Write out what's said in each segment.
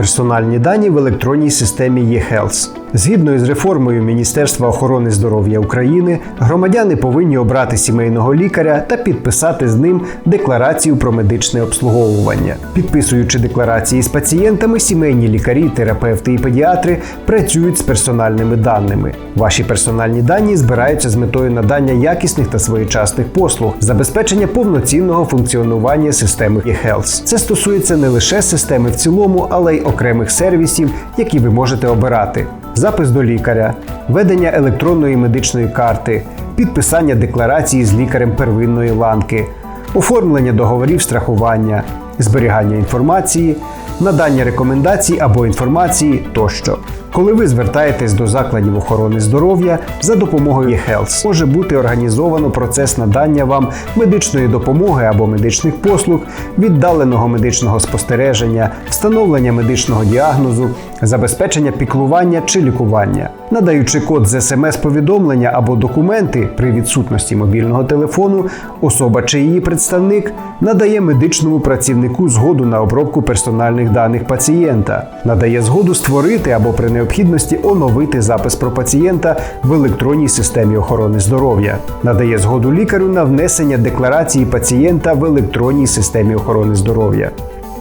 Персональні дані в електронній системі eHealth. Згідно із реформою Міністерства охорони здоров'я України, громадяни повинні обрати сімейного лікаря та підписати з ним декларацію про медичне обслуговування. Підписуючи декларації з пацієнтами, сімейні лікарі, терапевти і педіатри працюють з персональними даними. Ваші персональні дані збираються з метою надання якісних та своєчасних послуг, забезпечення повноцінного функціонування системи eHealth. Це стосується не лише системи в цілому, але й окремих сервісів, які ви можете обирати. Запис до лікаря, ведення електронної медичної карти, підписання декларації з лікарем первинної ланки, оформлення договорів страхування, зберігання інформації, надання рекомендацій або інформації тощо. Коли ви звертаєтесь до закладів охорони здоров'я за допомогою eHealth, може бути організовано процес надання вам медичної допомоги або медичних послуг, віддаленого медичного спостереження, встановлення медичного діагнозу, забезпечення піклування чи лікування. Надаючи код з смс-повідомлення або документи при відсутності мобільного телефону, особа чи її представник надає медичному працівнику згоду на обробку персональних даних пацієнта, надає згоду створити або при необхідності оновити запис про пацієнта в електронній системі охорони здоров'я, надає згоду лікарю на внесення декларації пацієнта в електронній системі охорони здоров'я.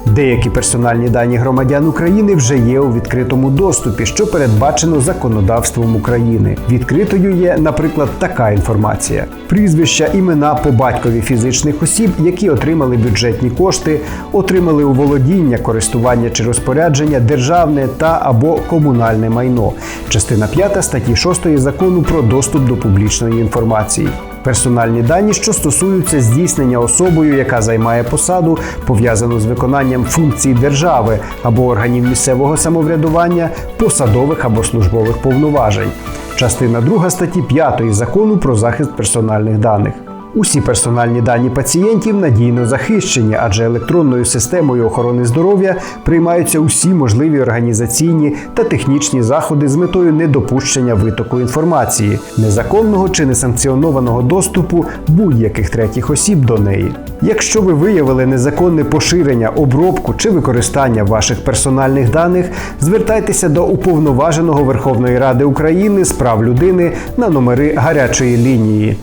Деякі персональні дані громадян України вже є у відкритому доступі, що передбачено законодавством України. Відкритою є, наприклад, така інформація: прізвища, імена по батькові фізичних осіб, які отримали бюджетні кошти, отримали у володіння, користування чи розпорядження державне та або комунальне майно. Частина 5 статті 6 закону про доступ до публічної інформації. Персональні дані, що стосуються здійснення особою, яка займає посаду, пов'язану з виконанням функцій держави або органів місцевого самоврядування, посадових або службових повноважень. Частина 2 статті 5 закону про захист персональних даних. Усі персональні дані пацієнтів надійно захищені, адже електронною системою охорони здоров'я приймаються усі можливі організаційні та технічні заходи з метою недопущення витоку інформації, незаконного чи несанкціонованого доступу будь-яких третіх осіб до неї. Якщо ви виявили незаконне поширення, обробку чи використання ваших персональних даних, звертайтеся до уповноваженого Верховної Ради України з прав людини на номери гарячої лінії